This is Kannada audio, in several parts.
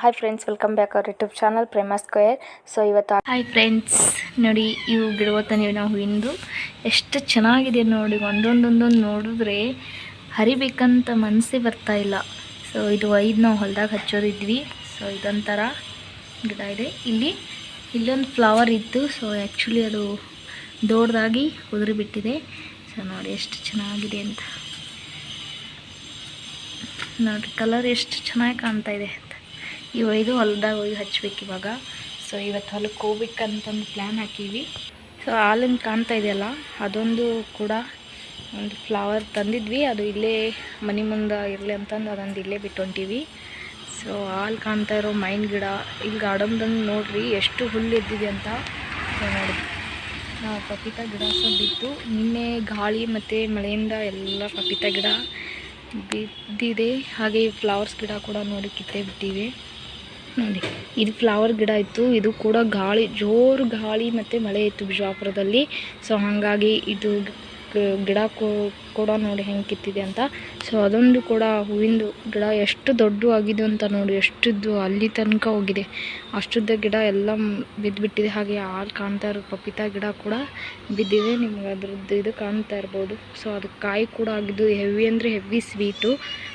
Hi friends welcome back our YouTube channel Prema square so ಇವತ್ತು ಹಾಯ್ ಫ್ರೆಂಡ್ಸ್ ನೋಡಿ, ಇವು ಗಿಡವತ್ತ ನೀವು ನಾವು ಹಿಂದು ಎಷ್ಟು ಚೆನ್ನಾಗಿದೆ ನೋಡಿ, ಒಂದೊಂದೊಂದೊಂದು ನೋಡಿದ್ರೆ ಹರಿಬೇಕಂತ ಮನಸ್ಸೇ ಬರ್ತಾ ಇಲ್ಲ. ಸೊ ಇದು ಐದು ನಾವು ಹೊಲ್ದಾಗ ಹಚ್ಚೋದಿದ್ವಿ ಸೊ ಇದೊಂಥರ ಗಿಡ ಇದೆ. ಇಲ್ಲಿ, ಇಲ್ಲೊಂದು ಫ್ಲವರ್ ಇತ್ತು. ಸೊ ಆ್ಯಕ್ಚುಲಿ ಅದು ದೊಡ್ಡದಾಗಿ ಬಿಟ್ಟಿದೆ ಸೊ ನೋಡಿ, ಎಷ್ಟು ಚೆನ್ನಾಗಿದೆ ಅಂತ. ನೋಡಿ ಕಲರ್ ಎಷ್ಟು ಚೆನ್ನಾಗಿ ಕಾಣ್ತಾ ಇದೆ. ಇವು ಇದು ಹೊಲ್ದಾಗ ಹೋಗಿ ಹಚ್ಬೇಕು ಇವಾಗ. ಸೊ ಇವತ್ತು ಹೊಲಕ್ಕೆ ಹೋಗ್ಬೇಕಂತಂದು ಪ್ಲ್ಯಾನ್ ಹಾಕೀವಿ. ಸೊ ಹಾಲಿನ ಕಾಣ್ತಾ ಇದೆಯಲ್ಲ, ಅದೊಂದು ಕೂಡ ಒಂದು ಫ್ಲವರ್ ತಂದಿದ್ವಿ. ಅದು ಇಲ್ಲೇ ಮನೆ ಮುಂದೆ ಇರಲಿ ಅಂತಂದು ಅದೊಂದು ಇಲ್ಲೇ ಬಿಟ್ಟು ಹೊಂಟೀವಿ ಸೊ ಹಾಲು ಕಾಣ್ತಾ ಇರೋ ಮೈನ್ ಗಿಡ ಇಲ್ಲಿ ಗಾರ್ಡನ್ದಂದು ನೋಡ್ರಿ, ಎಷ್ಟು ಹುಲ್ಲು ಎದ್ದಿದೆ ಅಂತ ನೋಡಿ ನಾವು ಪಪೀತಾ ಗಿಡ ಸಹ ಬಿತ್ತು ನಿನ್ನೆ ಗಾಳಿ ಮತ್ತು ಮಳೆಯಿಂದ ಎಲ್ಲ ಪಪೀತಾ ಗಿಡ ಬಿದ್ದಿದೆ. ಹಾಗೆ ಫ್ಲವರ್ಸ್ ಗಿಡ ಕೂಡ ನೋಡಿ ಕಿತ್ತೇ ಬಿಟ್ಟಿವೆ. ನೋಡಿ, ಇದು ಫ್ಲವರ್ ಗಿಡ ಇತ್ತು, ಇದು ಕೂಡ ಗಾಳಿ, ಜೋರು ಗಾಳಿ ಮತ್ತು ಮಳೆ ಇತ್ತು ಬಿಜಾಪುರದಲ್ಲಿ. ಸೊ ಹಾಗಾಗಿ ಇದು ಗಿಡ ಕೂಡ ನೋಡಿ ಹೆಂಗೆ ಕಿತ್ತಿದೆ ಅಂತ. ಸೊ ಅದೊಂದು ಕೂಡ ಹೂವಿಂದು ಗಿಡ ಎಷ್ಟು ದೊಡ್ಡ ಆಗಿದೆ ಅಂತ ನೋಡಿ, ಎಷ್ಟಿದ್ದು ಅಲ್ಲಿ ತನಕ ಹೋಗಿದೆ. ಅಷ್ಟುದ್ದ ಗಿಡ ಎಲ್ಲ ಬಿದ್ದುಬಿಟ್ಟಿದೆ ಹಾಗೆ ಹಾಲು ಕಾಣ್ತಾ ಇರೋ ಪಪಿತಾ ಗಿಡ ಕೂಡ ಬಿದ್ದಿದೆ. ನಿಮ್ಗೆ ಅದ್ರದ್ದು ಇದು ಕಾಣ್ತಾ ಇರ್ಬೋದು. ಸೊ ಅದು ಕಾಯಿ ಕೂಡ ಆಗಿದ್ದು ಹೆವಿ ಅಂದರೆ ಹೆವಿ ಸ್ವೀಟು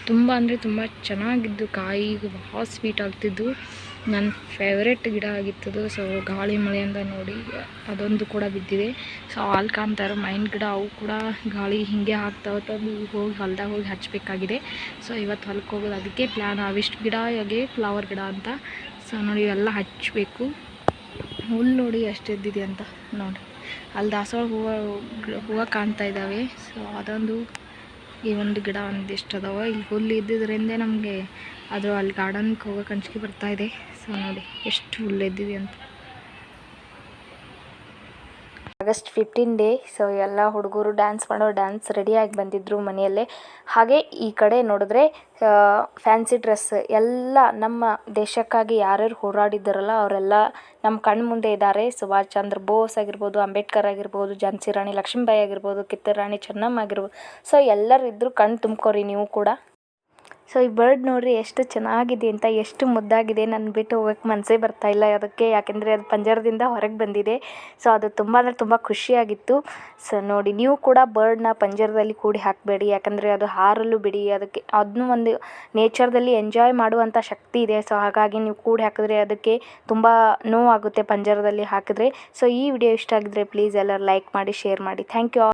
ತುಂಬ ಅಂದರೆ ತುಂಬ ಚೆನ್ನಾಗಿದ್ದು ಕಾಯಿ ಭಾಳ ಸ್ವೀಟ್ ಆಗ್ತಿದ್ದು. ನನ್ನ ಫೇವ್ರೆಟ್ ಗಿಡ ಆಗಿತ್ತದು. ಸೊ ಗಾಳಿ ಮಳೆಯಿಂದ ನೋಡಿ ಅದೊಂದು ಕೂಡ ಬಿದ್ದಿದೆ. ಸೊ ಅಲ್ಲಿ ಕಾಣ್ತಾ ಇರೋ ಮೈನ್ ಗಿಡ ಅವು ಕೂಡ ಗಾಳಿ ಹೀಗೆ ಆಗ್ತಾವ ತಂದು ಹೋಗಿ ಹೊಲ್ದಾಗ ಹೋಗಿ ಹಚ್ಚಬೇಕಾಗಿದೆ ಸೊ ಇವತ್ತು ಹೊಲಕ್ಕೆ ಹೋಗೋದು. ಅದಕ್ಕೆ ಪ್ಲ್ಯಾನ್ ಅವಿಷ್ಟು ಗಿಡ ಹಾಗೆ ಫ್ಲವರ್ ಗಿಡ ಅಂತ. ಸೊ ನೋಡಿ, ಇವೆಲ್ಲ ಹಚ್ಚಬೇಕು ಹುಲ್ಲು ನೋಡಿ ಎಷ್ಟು ಎದ್ದಿದೆ ಅಂತ ನೋಡಿ. ಅಲ್ಲಿ ದಾಸವಾಳ ಹೂವು ಹೂವು ಕಾಣ್ತಾ ಇದ್ದಾವೆ. ಸೊ ಅದೊಂದು ಈ ಒಂದು ಗಿಡ ಒಂದಿಷ್ಟು ಅದಾವ. ಇಲ್ಲಿ ಹುಲ್ಲು ಇದ್ದಿದ್ರಿಂದ ನಮಗೆ ಅದು ಅಲ್ಲಿ ಗಾರ್ಡನ್ಗೆ ಹೋಗೋಕೆ ಅಂಜಿಕೆ ಬರ್ತಾ ಇದೆ. ಸೊ ನೋಡಿ, ಎಷ್ಟು ಹುಲ್ಲು ಇದ್ದೀವಿ ಅಂತ. ಆಗಸ್ಟ್ ಫಿಫ್ಟೀನ್ ಡೇ ಸೊ ಎಲ್ಲ ಹುಡುಗರು ಡ್ಯಾನ್ಸ್ ಮಾಡೋ ಡ್ಯಾನ್ಸ್ ರೆಡಿಯಾಗಿ ಬಂದಿದ್ದರು ಮನೆಯಲ್ಲೇ. ಹಾಗೆ ಈ ಕಡೆ ನೋಡಿದ್ರೆ ಫ್ಯಾನ್ಸಿ ಡ್ರೆಸ್ ಎಲ್ಲ ನಮ್ಮ ದೇಶಕ್ಕಾಗಿ ಯಾರ್ಯಾರು ಹೋರಾಡಿದ್ದಾರಲ್ಲ, ಅವರೆಲ್ಲ ನಮ್ಮ ಕಣ್ಣು ಮುಂದೆ ಇದ್ದಾರೆ. ಸುಭಾಷ್ ಚಂದ್ರ ಬೋಸ್ ಆಗಿರ್ಬೋದು, ಅಂಬೇಡ್ಕರ್ ಆಗಿರ್ಬೋದು, ಝಾನ್ಸಿ ರಾಣಿ ಲಕ್ಷ್ಮೀಬಾಯಿ ಆಗಿರ್ಬೋದು, ಕಿತ್ತೂರು ರಾಣಿ ಚೆನ್ನಮ್ಮ ಆಗಿರ್ಬೋದು. ಸೊ ಎಲ್ಲರೂ ಇದ್ದರು ಕಣ್ಣು ತುಂಬ್ಕೊರಿ ನೀವು ಕೂಡ. ಸೊ ಈ ಬರ್ಡ್ ನೋಡ್ರಿ ಎಷ್ಟು ಚೆನ್ನಾಗಿದೆ ಅಂತ, ಎಷ್ಟು ಮುದ್ದಾಗಿದೆ ನನ್ನ ಬಿಟ್ಟು ಹೋಗಕ್ಕೆ ಮನಸ್ಸೇ ಇಲ್ಲ. ಅದಕ್ಕೆ ಯಾಕೆಂದರೆ ಅದು ಪಂಜರದಿಂದ ಹೊರಗೆ ಬಂದಿದೆ. ಸೊ ಅದು ತುಂಬ ಅಂದರೆ ತುಂಬ ಖುಷಿಯಾಗಿತ್ತು. ಸೊ ನೋಡಿ, ನೀವು ಕೂಡ ಬರ್ಡ್ನ ಪಂಜರದಲ್ಲಿ ಕೂಡಿ ಹಾಕಬೇಡಿ. ಯಾಕಂದರೆ ಅದು ಹಾರಲು ಬಿಡಿ. ಅದಕ್ಕೆ ಅದನ್ನೂ ಒಂದು ನೇಚರ್ದಲ್ಲಿ ಎಂಜಾಯ್ ಮಾಡುವಂಥ ಶಕ್ತಿ ಇದೆ. ಸೊ ಹಾಗಾಗಿ ನೀವು ಕೂಡಿ ಹಾಕಿದ್ರೆ ಅದಕ್ಕೆ ತುಂಬ ನೋವಾಗುತ್ತೆ ಪಂಜರದಲ್ಲಿ ಹಾಕಿದ್ರೆ. ಸೊ ಈ ವಿಡಿಯೋ ಇಷ್ಟ ಆಗಿದ್ರೆ ಪ್ಲೀಸ್ ಎಲ್ಲರೂ ಲೈಕ್ ಮಾಡಿ ಶೇರ್ ಮಾಡಿ. Thank you